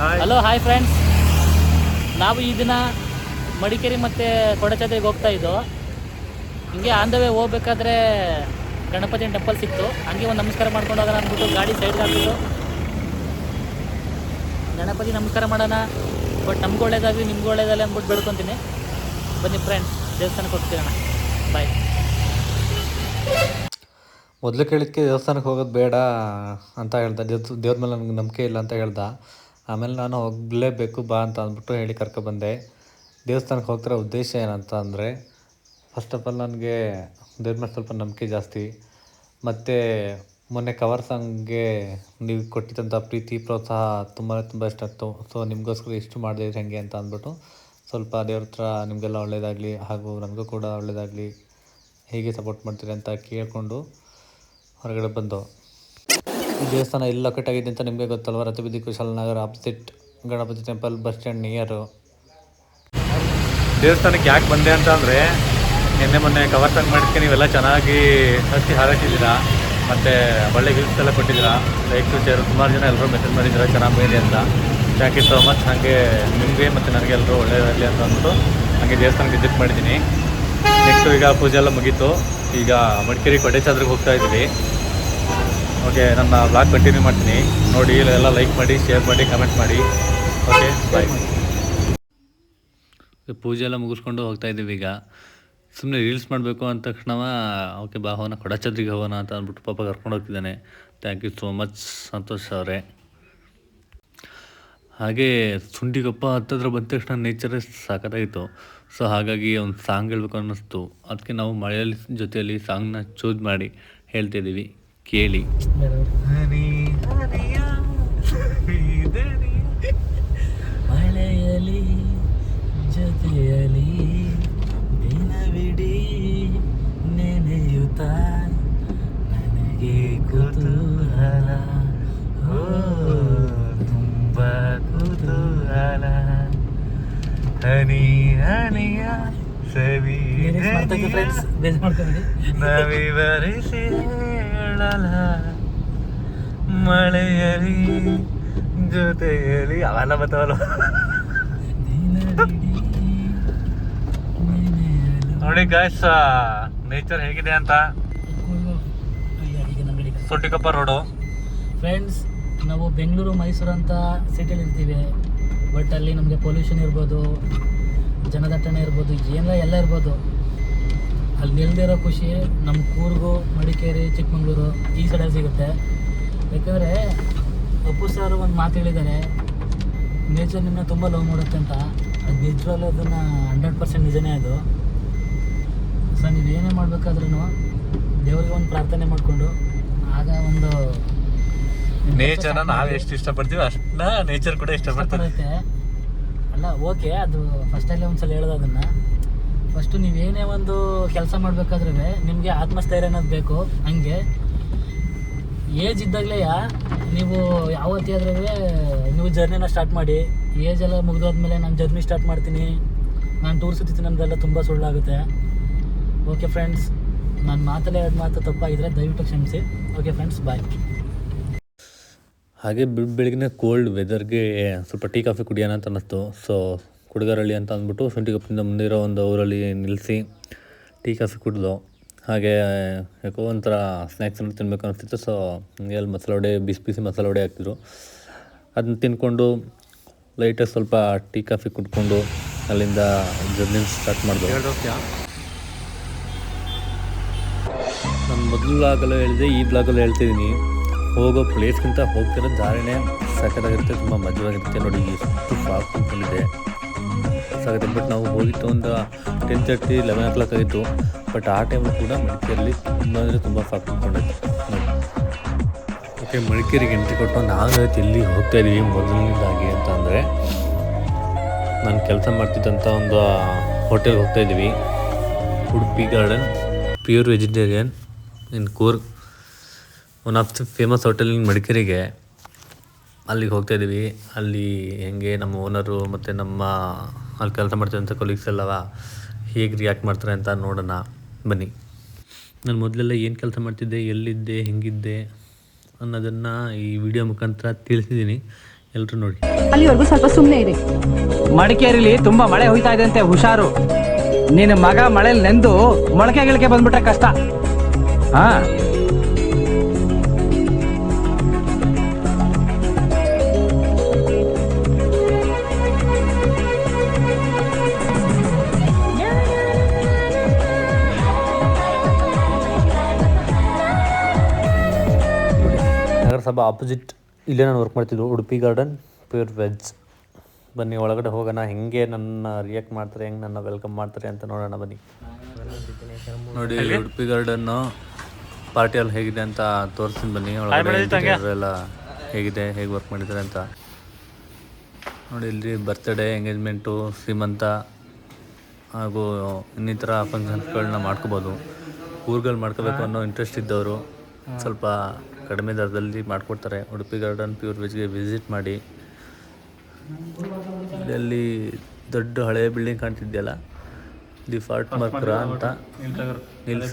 Hello hi friends ನಾವು ಈ ದಿನ ಮಡಿಕೇರಿ ಮತ್ತು ಕೊಡಚಾದ್ರಿಗೆ ಹೋಗ್ತಾ ಇದ್ದೋ ಹಿಂಗೆ ಆನ್ ದ ವೇ ಹೋಗ್ಬೇಕಾದ್ರೆ ಗಣಪತಿ ಟೆಂಪಲ್ ಸಿಕ್ತು. ಹಂಗೆ ಒಂದು ನಮಸ್ಕಾರ ಮಾಡ್ಕೊಂಡು ಹೋಗೋಣ ಅಂದ್ಬಿಟ್ಟು ಗಾಡಿ ಸೈಡ್ಗೆ ಹಾಕ್ಬಿಟ್ಟು. ಗಣಪತಿ ನಮಸ್ಕಾರ ಮಾಡೋಣ. ಬಟ್ ನಮ್ಗೆ ಒಳ್ಳೇದಾಗಲಿ ನಿಮ್ಗೆ ಒಳ್ಳೇದಾಗಲಿ ಅಂದ್ಬಿಟ್ಟು ಬೇಡ್ಕೊತೀನಿ. ಬನ್ನಿ ಫ್ರೆಂಡ್ಸ್ ದೇವಸ್ಥಾನಕ್ಕೆ ಹೋಗ್ತೀರಣ ಬಾಯ್ ಮೊದಲು ಕೇಳಿದ್ದಕ್ಕೆ ದೇವಸ್ಥಾನಕ್ಕೆ ಹೋಗೋದು ಬೇಡ ಅಂತ ಹೇಳ್ದ. ದೇವ್ರ ದೇವ್ರ ಮೇಲೆ ನನಗೆ ನಂಬಿಕೆ ಇಲ್ಲ ಅಂತ ಹೇಳ್ದ. ಆಮೇಲೆ ನಾನು ಹೋಗಲೇಬೇಕು ಬಾ ಅಂತ ಅಂದ್ಬಿಟ್ಟು ಹೇಳಿ ಕರ್ಕೊಬಂದೆ ದೇವಸ್ಥಾನಕ್ಕೆ ಹೋಗ್ತಿರೋ ಉದ್ದೇಶ ಏನಂತ ಅಂದರೆ ಫಸ್ಟ್ ಆಫ್ ಆಲ್ ನನಗೆ ದೇವ್ರ ಮೇಲೆ ಸ್ವಲ್ಪ ನಂಬಿಕೆ ಜಾಸ್ತಿ. ಮತ್ತು ಮೊನ್ನೆ ಕವರ್ ಸಾಂಗ್ಗೆ ನೀವು ಕೊಟ್ಟಿದ್ದಂಥ ಪ್ರೀತಿ, ಪ್ರೋತ್ಸಾಹ ತುಂಬ ತುಂಬ ಇಷ್ಟ ಆಗ್ತು ಸೊ ನಿಮಗೋಸ್ಕರ ಇಷ್ಟು ಮಾಡಿದೆ ಹೆಂಗೆ ಅಂತ ಅಂದ್ಬಿಟ್ಟು ಸ್ವಲ್ಪ ದೇವ್ರ ಹತ್ರ ನಿಮಗೆಲ್ಲ ಒಳ್ಳೆಯದಾಗಲಿ ಹಾಗೂ ನನಗೂ ಕೂಡ ಒಳ್ಳೆಯದಾಗಲಿ ಹೇಗೆ ಸಪೋರ್ಟ್ ಮಾಡ್ತೀರಿ ಅಂತ ಕೇಳಿಕೊಂಡು ಹೊರಗಡೆ ಬಂದು ದೇವಸ್ಥಾನ ಎಲ್ಲ ಕಟ್ಟಾಗಿದೆ ಅಂತ ನಿಮಗೆ ಗೊತ್ತಲ್ವ? Rathabeedi Kushalnagar opposite Ganapati temple bus stand near ದೇವಸ್ಥಾನಕ್ಕೆ ಯಾಕೆ ಬಂದೆ ಅಂತ ಅಂದರೆ, ನಿನ್ನೆ ಮೊನ್ನೆ ಕವರ್ ಸಂಗ್ ಮಾಡಿದ್ಕೆ ನೀವೆಲ್ಲ ಚೆನ್ನಾಗಿ ಹಚ್ಚಿ ಹಾರೈಸಿದ್ದೀರಾ ಮತ್ತು ಒಳ್ಳೆ ಗಿಫ್ಟ್ಸ್ ಎಲ್ಲ ಕೊಟ್ಟಿದ್ದೀರಾ? ಲೈಕ್ ಶೇರ್ ಸುಮಾರು ಜನ ಎಲ್ಲರೂ ಮೆಸೇಜ್ ಮಾಡಿದ್ದೀರಾ, ಚೆನ್ನಾಗಿ ಬೇರೆ ಅಂತ. ಥ್ಯಾಂಕ್ ಯು ಸೋ ಮಚ್ ಹಾಗೆ ನಿಮಗೆ ಮತ್ತು ನನಗೆ ಎಲ್ಲರೂ ಒಳ್ಳೆಯದಾಗಲಿ ಅಂತ ಅಂದ್ಬಿಟ್ಟು ಹಾಗೆ ದೇವಸ್ಥಾನಕ್ಕೆ ವಿಸಿಟ್ ಮಾಡಿದ್ದೀನಿ. ನೆಕ್ಸ್ಟು ಈಗ ಪೂಜೆ ಎಲ್ಲ ಮುಗೀತು. ಈಗ ಮಡಿಕೇರಿ ಕೊಡೇಚಾದ್ರಿಗೆ ಹೋಗ್ತಾ ಇದ್ದೀವಿ. ಓಕೆ, ನನ್ನ ಬ್ಲಾಗ್ ಕಂಟಿನ್ಯೂ ಮಾಡ್ತೀನಿ. ನೋಡಿ, ಎಲ್ಲ ಲೈಕ್ ಮಾಡಿ ಶೇರ್ ಮಾಡಿ ಕಮೆಂಟ್ ಮಾಡಿ. ಓಕೆ ಬಾಯ್ ಪೂಜೆ ಎಲ್ಲ ಮುಗಿಸ್ಕೊಂಡು ಹೋಗ್ತಾ ಇದ್ದೀವಿ ಈಗ. ಸುಮ್ಮನೆ ರೀಲ್ಸ್ ಮಾಡಬೇಕು ಅಂದ ತಕ್ಷಣ ಓಕೆ ಬಾ, ಹೋಗೋಣ, ಕೊಡಚದ್ರಿಗೆ ಹೋಗೋಣ ಅಂತ ಅಂದ್ಬಿಟ್ಟು ಪಾಪ ಕರ್ಕೊಂಡು ಹೋಗ್ತಿದ್ದಾನೆ. Thank you so much Santosh ಅವರೇ. ಹಾಗೆ ಸುಂಡಿಗಪ್ಪ ಹತ್ತತ್ರ ಬಂದ ತಕ್ಷಣ ನೇಚರೇ ಸಾಕತ್ತಾಗಿತ್ತು ಸೊ ಹಾಗಾಗಿ ಒಂದು ಸಾಂಗ್ ಹೇಳ್ಬೇಕು ಅನ್ನಿಸ್ತು. ಅದಕ್ಕೆ ನಾವು ಮಳೆಯಲ್ಲಿ ಜೊತೆಯಲ್ಲಿ ಸಾಂಗ್ನ ಚೂಸ್ ಮಾಡಿ ಹೇಳ್ತಿದ್ದೀವಿ ಕೇಳಿ. ಮಳೆಯಲಿ ಜೊತೆಯಲಿ ದಿನವಿಡೀ ನೆನೆಯುತ್ತ ನನಗೆ ಕುತೂಹಲ. ಓ ತುಂಬ ಕುತೂಹಲ. ಹನಿ ಹನಿಯ ಸವಿ ನವಿ ನವಿವರಿಸಿ ಹೇಳಲ ಮಳೆಯಲಿ ಜೊತೆಯಲಿ ಅವೆಲ್ಲ ಬರ್ತಾವಲ್ಲ ನೋಡಿ ಗಾಯ್ಸ್ ನೇಚರ್ ಹೇಗಿದೆ ಅಂತ. ಸೊಟ್ಟಿಕೊಪ್ಪ ರೋಡು ಫ್ರೆಂಡ್ಸ್ ನಾವು ಬೆಂಗಳೂರು, ಮೈಸೂರು ಅಂತ ಸಿಟಿಯಲ್ಲಿ ಇರ್ತೀವಿ. ಬಟ್ ಅಲ್ಲಿ ನಮಗೆ ಪೊಲ್ಯೂಷನ್ ಇರ್ಬೋದು, ಜನದಟ್ಟಣೆ ಇರ್ಬೋದು ಏನಾರ ಎಲ್ಲ ಇರ್ಬೋದು. ಅಲ್ಲಿ ನಿಲ್ದಿರೋ ಖುಷಿ ನಮ್ಮ ಕೂರ್ಗು ಮಡಿಕೇರಿ ಚಿಕ್ಕಮಂಗ್ಳೂರು ಈ ಸೈಡಲ್ಲಿ ಸಿಗುತ್ತೆ. ಯಾಕಂದರೆ ಅಪ್ಪು ಸರ್ ಒಂದು ಮಾತು ಹೇಳಿದ್ದಾರೆ ನೇಚರ್ ನಿನ್ನ ತುಂಬ ಲವ್ ಮಾಡುತ್ತೆ ಅಂತ. ಅದು ನಿಜವಾಗ್ಲೂ ಅದನ್ನು ಹಂಡ್ರೆಡ್ ಪರ್ಸೆಂಟ್ ನಿಜನೇ ಅದು. ಸರ್ ನೀವು ಏನೇ ಮಾಡಬೇಕಾದ್ರೂ ದೇವರಿಗೆ ಒಂದು ಪ್ರಾರ್ಥನೆ ಮಾಡಿಕೊಂಡು ಆಗ ಒಂದು ನೇಚರ್ನ ನಾವು ಎಷ್ಟು ಇಷ್ಟಪಡ್ತೀವಿ ಅಷ್ಟನ್ನ ನೇಚರ್ ಕೂಡ ಇಷ್ಟಪಡ್ತಾರೆ. ಅಲ್ಲ ಓಕೆ ಅದು ಫಸ್ಟಲ್ಲೇ ಒಂದ್ಸಲ ಹೇಳೋದು ಅದನ್ನು. ಫಸ್ಟು ನೀವೇನೇ ಒಂದು ಕೆಲಸ ಮಾಡಬೇಕಾದ್ರೆ ನಿಮಗೆ ಆತ್ಮಸ್ಥೈರ್ಯ ಅನ್ನೋದು ಬೇಕು, ಹಂಗೆ. ಏಜ್ ಇದ್ದಾಗಲೇ ನೀವು ಯಾವತ್ತಾದ್ರೂ ನೀವು ಜರ್ನಿನ ಸ್ಟಾರ್ಟ್ ಮಾಡಿ. ಏಜ್ ಎಲ್ಲ ಮುಗಿದೋದ್ಮೇಲೆ ನಾನು ಜರ್ನಿ ಸ್ಟಾರ್ಟ್ ಮಾಡ್ತೀನಿ. ನಾನು ಟೂರ್ ಸುತ್ತೀನಿ ನಮ್ದೆಲ್ಲ ತುಂಬ ಸುಳ್ಳಾಗುತ್ತೆ. ಓಕೆ ಫ್ರೆಂಡ್ಸ್ ನನ್ನ ಮಾತಲ್ಲೇ ಎರಡು ಮಾತು ತಪ್ಪಾಗಿದ್ರೆ ದಯವಿಟ್ಟು ಕ್ಷಮಿಸಿ. ಓಕೆ ಫ್ರೆಂಡ್ಸ್ ಬಾಯ್ ಹಾಗೆ ಬೆಳ್ ಬೆಳಗ್ಗೆ ಕೋಲ್ಡ್ ವೆದರ್ಗೆ ಸ್ವಲ್ಪ ಟೀ, ಕಾಫಿ ಕುಡಿಯೋಣ ಅಂತ ಅನ್ನಿಸ್ತು. ಸೊ ಕುಡುಗರಳ್ಳಿ ಅಂತ ಅಂದ್ಬಿಟ್ಟು ಶುಂಠಿ ಕಪ್ಪಿನಿಂದ ಮುಂದಿರೋ ಒಂದು ಊರಲ್ಲಿ ನಿಲ್ಲಿಸಿ ಟೀ ಕಾಫಿ ಕುಡಿದು ಹಾಗೆ ಯಾಕೋ ಒಂಥರ ಸ್ನ್ಯಾಕ್ಸ್ ತಿನ್ನಬೇಕು ತಿನ್ಬೇಕು ಅನಿಸ್ತಿತ್ತು. ಸೊ ಹಂಗೆ ಅಲ್ಲಿ ಮಸಾಲೆ ವಡೆ ಬಿಸಿ ಬಿಸಿ ಮಸಾಲೆ ವಡೆ ಹಾಕ್ತಿದ್ರು. ಅದನ್ನ ತಿನ್ಕೊಂಡು ಲೈಟಾಗಿ ಸ್ವಲ್ಪ ಟೀ ಕಾಫಿ ಕುಡ್ಕೊಂಡು ಅಲ್ಲಿಂದ ಜರ್ನಿ ಸ್ಟಾರ್ಟ್ ಮಾಡಿದ್ರು ನಾನು ಮೊದಲು ಬ್ಲಾಗಲ್ಲೂ ಹೇಳಿದೆ ಈ ಬ್ಲಾಗಲ್ಲೂ ಹೇಳ್ತಿದ್ದೀನಿ. ಹೋಗೋ ಪ್ಲೇಸ್ಗಿಂತ ಹೋಗ್ತಿರೋ ದಾರಿನೇ ಸಖತ್ತಾಗಿರುತ್ತೆ ತುಂಬ ಮಜವಾಗಿರುತ್ತೆ ನೋಡಿ ಎಷ್ಟು ಪಾಪ ಕುಂತ್ಕೊಂಡಿದೆ ಸಾಗುತ್ತೆ ಬಟ್ ನಾವು ಹೋಗಿತ್ತು ಒಂದು ten thirty eleven o'clock ಆಗಿತ್ತು. ಬಟ್ ಆ ಟೈಮಲ್ಲಿ ಕೂಡ ಮಡಿಕೇರಿಯಲ್ಲಿ ತುಂಬ ಅಂದರೆ ತುಂಬ ನೋಡಿ ಓಕೆ ಮಡಿಕೇರಿಗೆ ಎಂಟ್ರಿ ಕೊಟ್ಟು ನಾವು ಎಲ್ಲಿ ಹೋಗ್ತಾ ಇದ್ದೀವಿ ಮೊದಲನೇದಾಗಿ ಅಂತ ಅಂದರೆ, ನಾನು ಕೆಲಸ ಮಾಡ್ತಿದ್ದಂಥ ಒಂದು ಹೋಟೆಲ್ಗೆ ಹೋಗ್ತಾ ಇದ್ದೀವಿ Udupi Garden pure vegetarian in Coorg one of the famous hotel in ಮಡಿಕೇರಿಗೆ. ಅಲ್ಲಿಗೆ ಹೋಗ್ತಾ ಇದ್ದೀವಿ ಅಲ್ಲಿ ಹೆಂಗೆ ನಮ್ಮ ಓನರು ಮತ್ತು ನಮ್ಮ ಅಲ್ಲಿ ಕೆಲಸ ಮಾಡ್ತಿರೋಂಥ ಕೊಲೀಗ್ಸ್ ಎಲ್ಲವ ಹೇಗೆ ರಿಯಾಕ್ಟ್ ಮಾಡ್ತಾರೆ ಅಂತ ನೋಡೋಣ. ಬನ್ನಿ. ನಾನು ಮೊದಲೆಲ್ಲ ಏನು ಕೆಲಸ ಮಾಡ್ತಿದ್ದೆ ಎಲ್ಲಿದ್ದೆ ಹೆಂಗಿದ್ದೆ ಅನ್ನೋದನ್ನು ಈ ವಿಡಿಯೋ ಮುಖಾಂತರ ತಿಳಿಸಿದ್ದೀನಿ ಎಲ್ಲರೂ ನೋಡಿ. ಅಲ್ಲಿವರೆಗೂ ಸ್ವಲ್ಪ ಸುಮ್ಮನೆ ಇರಿ. ಮಡಿಕೇರಿಲಿ ತುಂಬಾ ಮಳೆ ಹೋಯ್ತಾ ಇದೆ ಅಂತೆ ಹುಷಾರು. ನಿನ್ನ ಮಗ ಮಳೆಲಿ ನೆಂದು ಮೊಳಕೆ ಗಿಳಕೆ ಬಂದ್ಬಿಟ್ರೆ ಕಷ್ಟ. ಹಾ? ನಗರಸಭಾ ಆಪೋಸಿಟ್ ಇಲ್ಲೇ ನಾನು ವರ್ಕ್ ಮಾಡ್ತಿದ್ದು ಉಡುಪಿ ಗಾರ್ಡನ್ ಪ್ಯೂರ್ ವೆಜ್ ಬನ್ನಿ ಒಳಗಡೆ ಹೋಗೋಣ ಹೆಂಗೆ ನನ್ನ ರಿಯಾಕ್ಟ್ ಮಾಡ್ತಾರೆ ಹೆಂಗೆ ನನ್ನ ವೆಲ್ಕಮ್ ಮಾಡ್ತಾರೆ ಅಂತ ನೋಡೋಣ ಬನ್ನಿ. ನೋಡಿ ಉಡುಪಿ ಗಾರ್ಡನ್ನು ಪಾರ್ಟಿ ಅಲ್ಲಿ ಹೇಗಿದೆ ಅಂತ ತೋರಿಸ್ತೀನಿ ಬನ್ನಿ. ಒಳಗಡೆ ಎಲ್ಲ ಹೇಗಿದೆ ಹೇಗೆ ವರ್ಕ್ ಮಾಡಿದ್ದಾರೆ ಅಂತ. ನೋಡಿ ಇಲ್ಲಿ ಬರ್ತ್ಡೇ ಎಂಗೇಜ್ಮೆಂಟು ಶ್ರೀಮಂತ ಹಾಗೂ ಇನ್ನಿತರ ಫಂಕ್ಷನ್ಸ್ಗಳನ್ನ ಮಾಡ್ಕೋಬೋದು. ಊರುಗಳು ಮಾಡ್ಕೋಬೇಕು ಅನ್ನೋ ಇಂಟ್ರೆಸ್ಟ್ ಇದ್ದವರು. ಸ್ವಲ್ಪ ಕಡಿಮೆ ದರದಲ್ಲಿ ಮಾಡಿಕೊಡ್ತಾರೆ. ಉಡುಪಿ ಗಾರ್ಡನ್ ಪ್ಯೂರ್ ವೆಜ್ಗೆ ವಿಸಿಟ್ ಮಾಡಿ. ಇಲ್ಲಿ ದೊಡ್ಡ ಹಳೆಯ ಬಿಲ್ಡಿಂಗ್ ಕಾಣ್ತಿದ್ಯಲ್ಲ? ದಿ ಫಾರ್ಟ್ ಮರ್ಕ್ರ ಅಂತ.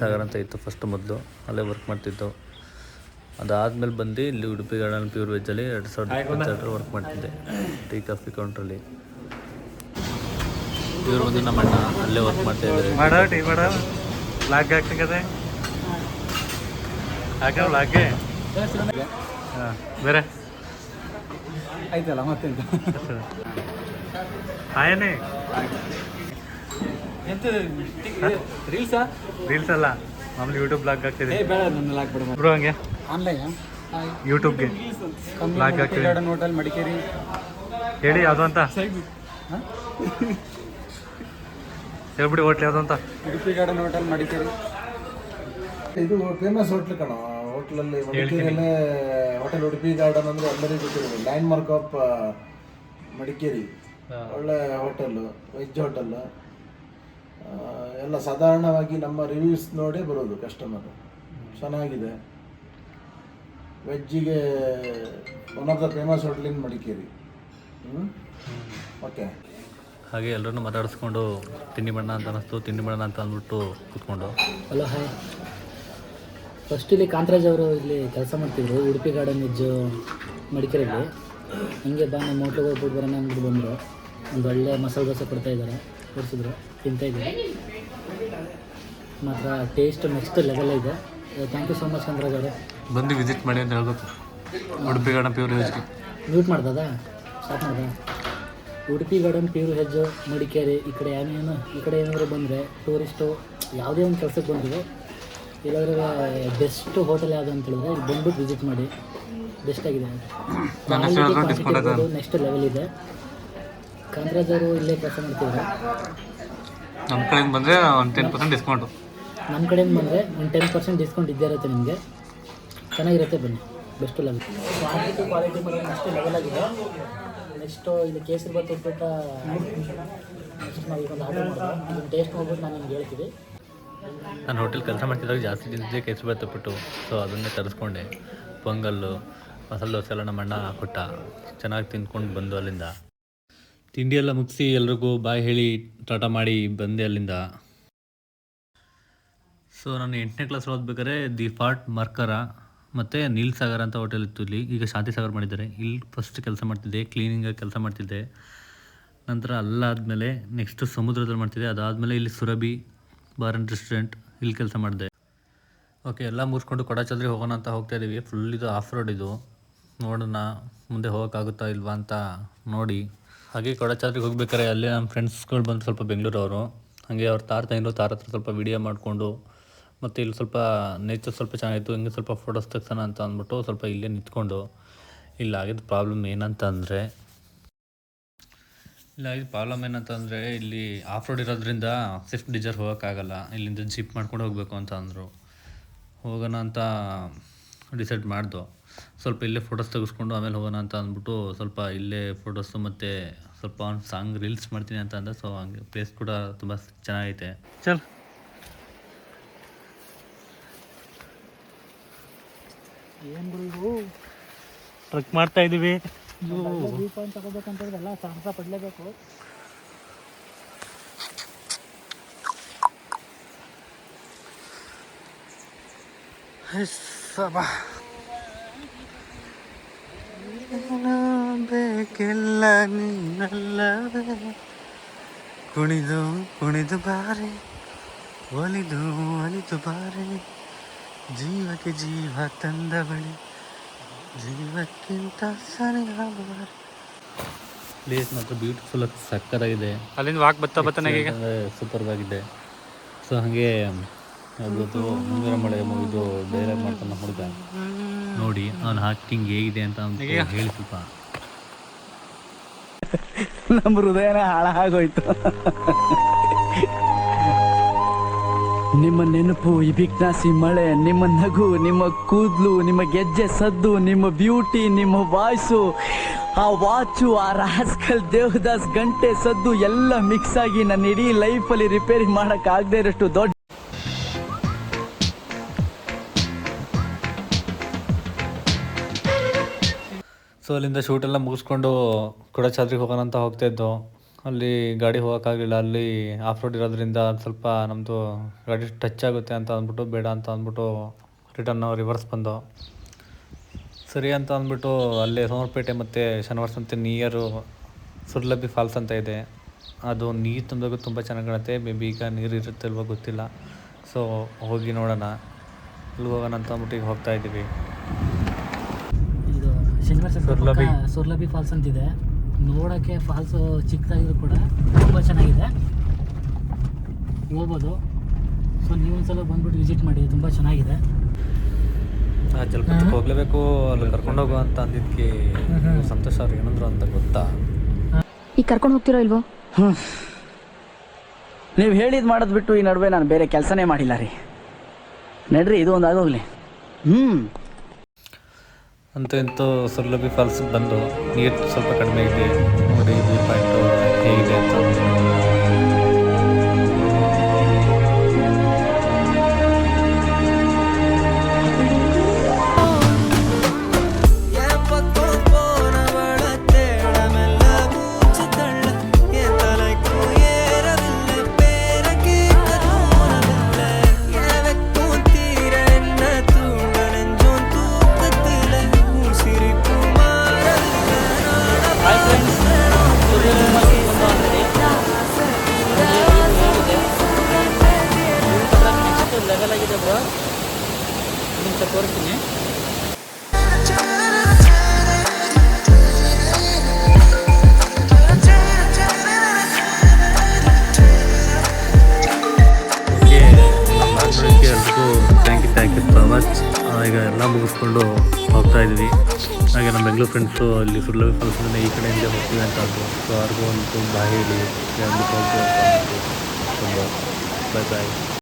ಸಾಗರ್ ಅಂತ ಇತ್ತು ಫಸ್ಟ್ ಮೊದಲು. ಅಲ್ಲೇ ವರ್ಕ್ ಮಾಡ್ತಿದ್ದು. ಅದಾದಮೇಲೆ ಬಂದು ಇಲ್ಲಿ ಉಡುಪಿ ಗಾರ್ಡನ್ ಪ್ಯೂರ್ ವೆಜ್ಜಲ್ಲಿ ಎರಡು ಸಾವಿರದ ಇಪ್ಪತ್ತೆರಡರ ವರ್ಕ್ ಮಾಡ್ತಿದ್ದೆ. ಟೀ ಕಾಫಿ ಕೌಂಟ್ರಲ್ಲಿ ಇವರು ಬಂದು ನಮ್ಮ ಅಣ್ಣ ಅಲ್ಲೇ ವರ್ಕ್ ಮಾಡ್ತಾ ಇದ್ದಾರೆ. ಮಾಡೋ ಟೀ ಮಾಡೋ. ಲಾಗ್ ಬೇರೆ? ಆಯ್ತಲ್ಲ ಮತ್ತೆ ಆಯನೇ ರೀಲ್ಸಾ? ರೀಲ್ಸ್ ಅಲ್ಲ ಮಾಮೂಲಿ ಯೂಟ್ಯೂಬ್ ಬ್ಲಾಗ್ ಹಾಕ್ತಿದೆ ಬೇಡ ಬ್ರೋ ಹಂಗೆ? ಆನ್ಲೈನ್ ಯೂಟ್ಯೂಬ್ಗೆ ಬ್ಲಾಗ್ ಹಾಕ್ತಿದೆ ಹೋಟೆಲ್ ಮಡಿಕೇರಿ. ಹೇಳಿ ಯಾವುದು ಅಂತ? ಹೇಳ್ಬಿಡಿ ಹೋಟ್ಲ್ ಯಾವುದು ಅಂತ. Udupi Garden hotel Madikeri. ಇದು ಫೇಮಸ್ ಹೋಟ್ಲ್ ಕಣ. ಹೋಟ್ಲಲ್ಲಿ ಮಡಿಕೇರಿಯಲ್ಲೇ ಹೋಟೆಲ್ ಉಡುಪಿ ಗಾರ್ಡನ್ ಅಂದ್ರೆ ಎಲ್ಲರಿಗೂ ಗೊತ್ತಿರೋದು. Landmark of Madikeri. ಒಳ್ಳೆ ಹೋಟೆಲ್ ವೆಜ್ ಹೋಟೆಲ್. ಎಲ್ಲ ಸಾಧಾರಣವಾಗಿ ನಮ್ಮ ರಿವ್ಯೂಸ್ ನೋಡೇ ಬರೋದು ಕಸ್ಟಮರ್ ಚೆನ್ನಾಗಿದೆ. ವೆಜ್ಜಿಗೆ one of the famous hotel in Madikeri. ಹ್ಞೂ ಓಕೆ ಹಾಗೆ ಎಲ್ಲರನ್ನು ಮಾತಾಡಿಸ್ಕೊಂಡು ತಿಂಡಿ ಬಣ್ಣ ಅಂತ ಅನ್ನಿಸ್ತು ತಿಂಡಿ ಬಣ್ಣ ಅಂತ ಅಂದ್ಬಿಟ್ಟು ಕೂತ್ಕೊಂಡು. ಅಲ್ಲ ಹಾಯ್ ಫಸ್ಟ್ ಇಲ್ಲಿ ಕಾಂತರಾಜ್ ಅವರು ಇಲ್ಲಿ ಕೆಲಸ ಮಾಡ್ತಿದ್ರು ಉಡುಪಿ ಗಾರ್ಡನ್ ಇಜ್ಜು ಮಡಿಕೇರಿಯಲ್ಲಿ. ಹಿಂಗೆ ಬಾ ನಮ್ಮ ಹೋಟ್ಲಿಗೆ ಹೋಗ್ಬಿಟ್ಟು ಬರೋಣ ಅಂದ್ಬಿಟ್ಟು ಬಂದರು. ಒಂದು ಒಳ್ಳೆ ಮಸಾಲೆ ದೋಸೆ ಕೊಡ್ತಾ ಇದ್ದಾರೆ ತೋರಿಸಿದ್ರು ತಿಂತಾ ಇದ್ದೀನಿ ಮಾತ್ರ ಟೇಸ್ಟ್ ನೆಕ್ಸ್ಟ್ ಲೆವೆಲ್ ಇದೆ. Thank you so much Kantharaj ಅವರೇ. ಬಂದು ವಿಸಿಟ್ ಮಾಡಿ ಅಂತ ಹೇಳ್ಬೇಕು. ಉಡುಪಿ ಗಾರ್ಡನ್ ಪ್ಯೂರ್ ಹೆಜ್ಜೆ ಮ್ಯೂಟ್ ಮಾಡ್ದದ? ಸ್ಟಾಪ್ ಮಾಡ್ದ? ಉಡುಪಿ ಗಾರ್ಡನ್ ಪ್ಯೂರ್ ಹೆಜ್ಜು ಮಡಿಕೇರಿ ಈ ಕಡೆ ಏನೇನು ಈ ಕಡೆ ಏನಾದರೂ ಬಂದರೆ ಟೂರಿಸ್ಟು ಯಾವುದೇ ಒಂದು ಕೆಲಸಕ್ಕೆ ಬಂದರೂ ಇಲ್ಲಾಂದ್ರೆ ಬೆಸ್ಟ್ ಹೋಟೆಲ್ ಯಾವುದು ಅಂತ ಹೇಳಿದ್ರೆ ಇಲ್ಲಿ ಬಂದ್ಬಿಟ್ಟು ವಿಸಿಟ್ ಮಾಡಿ. ಬೆಸ್ಟ್ ಆಗಿದೆ. ನೆಕ್ಸ್ಟ್ ಲೆವೆಲ್ ಇದೆ. ಕಾಂತರಾಜ್ ಅವರು ಇಲ್ಲೇ ಕೆಲಸ ಮಾಡ್ತಿದ್ರು ನಮ್ಮ ಕಡೆಯಿಂದ ಬಂದರೆ ಒಂದು ಟೆನ್ ಪರ್ಸೆಂಟ್ ಡಿಸ್ಕೌಂಟು ನಮ್ಮ ಕಡೆಯಿಂದ ಬಂದರೆ ಒಂದು ಟೆನ್ ಪರ್ಸೆಂಟ್ ಡಿಸ್ಕೌಂಟ್ ಇದ್ದೇ ಇರುತ್ತೆ ನಿಮಗೆ. ಚೆನ್ನಾಗಿರುತ್ತೆ ಬನ್ನಿ. ಬೆಸ್ಟ್ ಲೆವೆಲ್ ಕ್ವಾಂಟಿಟಿ ಕ್ವಾಲಿಟಿ ಮೇಲೆ ನೆಕ್ಸ್ಟ್ ಲೆವೆಲ್ ಆಗಿದೆ. ನೆಕ್ಸ್ಟು ಇದು ಕೇಸರಿ ಬಾತ್ ಉಪ್ಪಿಟ್ಟ ನೆಕ್ಸ್ಟ್ ನಾವು ಈಗ ಒಂದು ಆರ್ಡರ್ ಮಾಡೋದು ಇದನ್ನು ಟೇಸ್ಟ್ ನೋಡ್ಬಿಟ್ಟು ನಾನು ನಿಮ್ಗೆ ಹೇಳ್ತೀವಿ ನಾನು ಹೋಟೆಲ್ ಕೆಲಸ ಮಾಡ್ತಿದ್ದಾಗ ಜಾಸ್ತಿ ತಿಂದಿದ್ದೆ ಕೇಸರಿ ತಪ್ಪಿಟ್ಟು ಸೊ ಅದನ್ನೇ ತರಿಸ್ಕೊಂಡೆ. ಪೊಂಗಲ್ಲು, ಮಸಾಲೆ ದೋಸೆ ಎಲ್ಲ ನಮ್ಮ ಅಣ್ಣ ಕೊಟ್ಟ. ಚೆನ್ನಾಗಿ ತಿಂದ್ಕೊಂಡು ಬಂದು ಅಲ್ಲಿಂದ. ತಿಂಡಿ ಎಲ್ಲ ಮುಗಿಸಿ ಎಲ್ರಿಗೂ ಬಾಯಿ ಹೇಳಿ ಟಾಟ ಮಾಡಿ ಬಂದೆ ಅಲ್ಲಿಂದ. ಸೊ ನಾನು ಎಂಟನೇ ಕ್ಲಾಸ್ ಓದ್ಬೇಕಾದ್ರೆ ದಿ ಫಾರ್ಟ್ ಮರ್ಕರ ಮತ್ತು ನೀಲ್ ಸಾಗರ್ ಅಂತ ಹೋಟೆಲ್ ಇತ್ತು ಇಲ್ಲಿ. ಈಗ ಶಾಂತಿ ಸಾಗರ್ ಮಾಡಿದ್ದಾರೆ. ಇಲ್ಲಿ ಫಸ್ಟ್ ಕೆಲಸ ಮಾಡ್ತಿದ್ದೆ ಕ್ಲೀನಿಂಗಾಗಿ ಕೆಲಸ ಮಾಡ್ತಿದ್ದೆ. ನಂತರ ಅಲ್ಲಾದಮೇಲೆ ನೆಕ್ಸ್ಟು ಸಮುದ್ರದಲ್ಲಿ ಮಾಡ್ತಿದ್ದೆ. ಅದಾದಮೇಲೆ ಇಲ್ಲಿ ಸುರಭಿ ಬಾರ್ ಆ್ಯಂಡ್ ರೆಸ್ಟೋರೆಂಟ್, ಇಲ್ಲಿ ಕೆಲಸ ಮಾಡಿದೆ. ಓಕೆ, ಎಲ್ಲ ಮುಗಿಸ್ಕೊಂಡು ಕೊಡಚಾದ್ರಿ ಹೋಗೋಣ ಅಂತ ಹೋಗ್ತಾ ಇದ್ದೀವಿ ಫುಲ್ ಇದು ಆಫ್ ರೋಡ್ ಇದು. ನೋಡೋಣ, ಮುಂದೆ ಹೋಗೋಕ್ಕಾಗುತ್ತಾ ಇಲ್ವಾ ಅಂತ ನೋಡಿ. ಹಾಗೆ ಕೊಡಚಾದ್ರಿಗೆ ಹೋಗ್ಬೇಕಾದ್ರೆ ಅಲ್ಲೇ ನಮ್ಮ ಫ್ರೆಂಡ್ಸ್ಗಳು ಬಂದು ಸ್ವಲ್ಪ ಬೆಂಗಳೂರು ಅವರು ಹಾಗೆ ಅವ್ರು ತಾರ ತಂಗಿದ್ರು ತಾರ ಹತ್ರ ಸ್ವಲ್ಪ ವಿಡಿಯೋ ಮಾಡಿಕೊಂಡು, ಮತ್ತು ಇಲ್ಲಿ ಸ್ವಲ್ಪ ನೇಚರ್ ಸ್ವಲ್ಪ ಚೆನ್ನಾಗಿತ್ತು, ಹಿಂಗೆ ಸ್ವಲ್ಪ ಫೋಟೋಸ್ ತೆಗ್ಸೋಣ ಅಂತ ಅಂದ್ಬಿಟ್ಟು ಸ್ವಲ್ಪ ಇಲ್ಲೇ ನಿಂತ್ಕೊಂಡು. ಇಲ್ಲ, ಆಗಿದ್ದ ಪ್ರಾಬ್ಲಮ್ ಏನಂತ ಅಂದರೆ ಇಲ್ಲ, ಇದು ಪ್ರಾಬ್ಲಮ್ ಏನಂತಂದರೆ ಇಲ್ಲಿ ಆಫ್ ರೋಡ್ ಇರೋದ್ರಿಂದ ಸ್ವಿಫ್ಟ್ ಡಿಜರ್ ಹೋಗೋಕ್ಕಾಗಲ್ಲ. ಇಲ್ಲಿಂದ ಜಿಪ್ ಮಾಡ್ಕೊಂಡು ಹೋಗಬೇಕು ಅಂತ ಅಂದರು. ಹೋಗೋಣ ಅಂತ ಡಿಸೈಡ್ ಮಾಡ್ದು. ಸ್ವಲ್ಪ ಇಲ್ಲೇ ಫೋಟೋಸ್ ತೆಗೆಸ್ಕೊಂಡು ಆಮೇಲೆ ಹೋಗೋಣ ಅಂತ ಅಂದ್ಬಿಟ್ಟು ಸ್ವಲ್ಪ ಇಲ್ಲೇ ಫೋಟೋಸು ಮತ್ತು ಸ್ವಲ್ಪ ಒಂದು ಸಾಂಗ್ ರೀಲ್ಸ್ ಮಾಡ್ತೀನಿ ಅಂತ ಅಂದೆ. ಸೊ ಹಂಗೆ ಪ್ಲೇಸ್ ಕೂಡ ತುಂಬ ಚೆನ್ನಾಗೈತೆ. ಚಲ್. ಏನು ಟ್ರಕ್ ಮಾಡ್ತಾ ಇದ್ದೀವಿ ವ್ಯೂ ಪಾಯಿಂಟ್ ತಗೋಬೇಕಂತ ಹೇಳಿದ್ರಲ್ಲ ಸಾಹಸ ಪಡಲೇಬೇಕು. ಬೇಕೆಲ್ಲ ನಿನ್ನಲ್ಲವೇ ಕುಣಿದು ಕುಣಿದು ಬಾರೆ ಒಲಿದು ಒಲಿದು ಬಾರೆ ಜೀವಕ್ಕೆ ಜೀವ ತಂದ ಬಳಿ ಜೀವಕ್ಕಿಂತ ಪ್ಲೇಸ್ ಮಾತ್ರ ಬ್ಯೂಟಿಫುಲ್ ಆಗಿ ಸಕ್ಕತ್ತಾಗಿದೆ. ಅಲ್ಲಿಂದ ವಾಕ್ ಬತ್ತಾ ಬತ್ತಾನೆ ಈಗ ಸೂಪರ್ ಆಗಿದೆ. ಸೊ ಹಾಗೆ ಅದು ಮುಂದಿನ ಮಳೆ ಮುಗಿದು ಡೈಲಾಗ್ ಮಾಡ್ತಾನೆ ಹುಡುಗ. ನೋಡಿ ಅವನ ಆಕ್ಟಿಂಗ್ ಹೇಗಿದೆ ಅಂತ ಅವ್ನು ಹೇಳಿ ಸ್ವಲ್ಪ. ನಮ್ಮ ಹೃದಯನೇ ಹಾಳಾಗೋಯ್ತು. ನಿಮ್ಮ ನೆನಪು, ಈ ಬಿಗ್ನಾಸಿ ಮಳೆ, ನಿಮ್ಮ ನಗು, ನಿಮ್ಮ ಕೂದಲು, ನಿಮ್ಮ ಗೆಜ್ಜೆ ಸದ್ದು, ನಿಮ್ಮ ಬ್ಯೂಟಿ ನಿಮ್ಮ ವಾಯ್ಸು ಆ ವಾಚು ಆ ರಾಸ್ಕಲ್ ದೇವದಾಸ್ ಗಂಟೆ ಸದ್ದು ಎಲ್ಲ ಮಿಕ್ಸ್ ಆಗಿ ನನ್ನ ಇಡೀ ಲೈಫಲ್ಲಿ ರಿಪೇರಿ ಮಾಡಕ್ ಆಗದೆ ಇರೋಷ್ಟು ದೊಡ್ಡ ಸೊ ಅಲ್ಲಿಂದ ಶೂಟೆಲ್ಲ ಮುಗಿಸ್ಕೊಂಡು ಕೊಡಚಾದ್ರಿಗೆ ಹೋಗೋಣ ಅಂತ ಹೋಗ್ತಾ ಇದ್ದೋ. ಅಲ್ಲಿ ಗಾಡಿ ಹೋಗೋಕ್ಕಾಗಲಿಲ್ಲ ಅಲ್ಲಿ ಆಫ್ ರೋಡ್ ಇರೋದ್ರಿಂದ ಸ್ವಲ್ಪ ನಮ್ಮದು ಗಾಡಿ ಟಚ್ ಆಗುತ್ತೆ ಅಂತ ಅಂದ್ಬಿಟ್ಟು ಬೇಡ ಅಂತ ಅಂದ್ಬಿಟ್ಟು ರಿಟರ್ನ್ ರಿವರ್ಸ್ ಬಂದು. ಸರಿ ಅಂತ ಅಂದ್ಬಿಟ್ಟು ಅಲ್ಲೇ ಸೋಮರಪೇಟೆ ಮತ್ತು ಶನಿವಾರ ಸಂತೆ ನಿಯರು ಸುರ್ಲಭಿ ಫಾಲ್ಸ್ ಅಂತ ಇದೆ. ಅದು ನೀರು ತುಂಬಿದಾಗ ತುಂಬ ಚೆನ್ನಾಗಿ ಕಾಣುತ್ತೆ. ಮೇ ಬಿ ಈಗ ನೀರು ಇರುತ್ತೆ ಇಲ್ವೋ ಗೊತ್ತಿಲ್ಲ. ಸೊ ಹೋಗಿ ನೋಡೋಣ. ಅಲ್ಲಿ ಹೋಗೋಣ ಅಂತ ಅಂದ್ಬಿಟ್ಟು ಈಗ ಹೋಗ್ತಾ ಇದ್ದೀವಿ ಇದು ಶನಿವಾರ. ಸುರ್ಲಭಿ. ಫಾಲ್ಸ್ ಅಂತಿದೆ. ನೋಡೋಕ್ಕೆ ಫಾಲ್ಸು ಚಿಕ್ಕದಾಗಿದ್ರು ಕೂಡ ತುಂಬ ಚೆನ್ನಾಗಿದೆ. ಹೋಗ್ಬೋದು. ಸೊ ನೀವು ಒಂದ್ಸಲ ಬಂದ್ಬಿಟ್ಟು ವಿಸಿಟ್ ಮಾಡಿ ತುಂಬ ಚೆನ್ನಾಗಿದೆ. ಆ ಜಲಪಾತಕ್ಕೆ ಹೋಗ್ಲೇಬೇಕು ಅಲ್ಲಿ ಕರ್ಕೊಂಡೋಗು ಹೋಗು ಅಂತ ಅಂದಿದ್ದಕ್ಕೆ ಸಂತೋಷ ಅವ್ರು ಏನಂದ್ರು ಅಂತ ಗೊತ್ತಾ? ಈಗ ಕರ್ಕೊಂಡು ಹೋಗ್ತಿರೋ ಇಲ್ವೋ? ನೀವು ಹೇಳಿದ್ ಮಾಡೋದು ಬಿಟ್ಟು ಈ ನಡುವೆ ನಾನು ಬೇರೆ ಕೆಲಸನೇ ಮಾಡಿಲ್ಲ ರೀ. ನಡ್ರಿ ಇದು ಒಂದು ಆಗೋಗ್ಲಿ. ಹ್ಮ್. ಅಂತೂ ಇಂತೂ ಸೌಲಭ್ಯ ಫಾಲ್ಸ್ ಬಂದು ನೀರು ಸ್ವಲ್ಪ ಕಡಿಮೆ ಇದೆ ನೋಡಿ ವ್ಯೂ ಪಾಯಿಂಟು ಹೇಗಿದೆ ಮುಗಿಸ್ಕೊಂಡು ಹೋಗ್ತಾ ಇದ್ವಿ ಹಾಗೆ ನಮ್ಮ ಬೆಂಗಳೂರು ಫ್ರೆಂಡ್ಸು ಅಲ್ಲಿ ಸುಳ್ಳವಿ ಫಾಲ್ಸಿಂದ ಈ ಕಡೆಯಿಂದ ಹೋಗ್ತೀವಿ ಅಂತ ಅಂದರು. ಸೊ ಅವ್ರಿಗೂ ಒಂದು ಬಾಯಿ ಹೇಳಿ ಅಂತ ಅಂದ್ಬಿಟ್ಟು ಬಾಯ್ ಬಾಯ್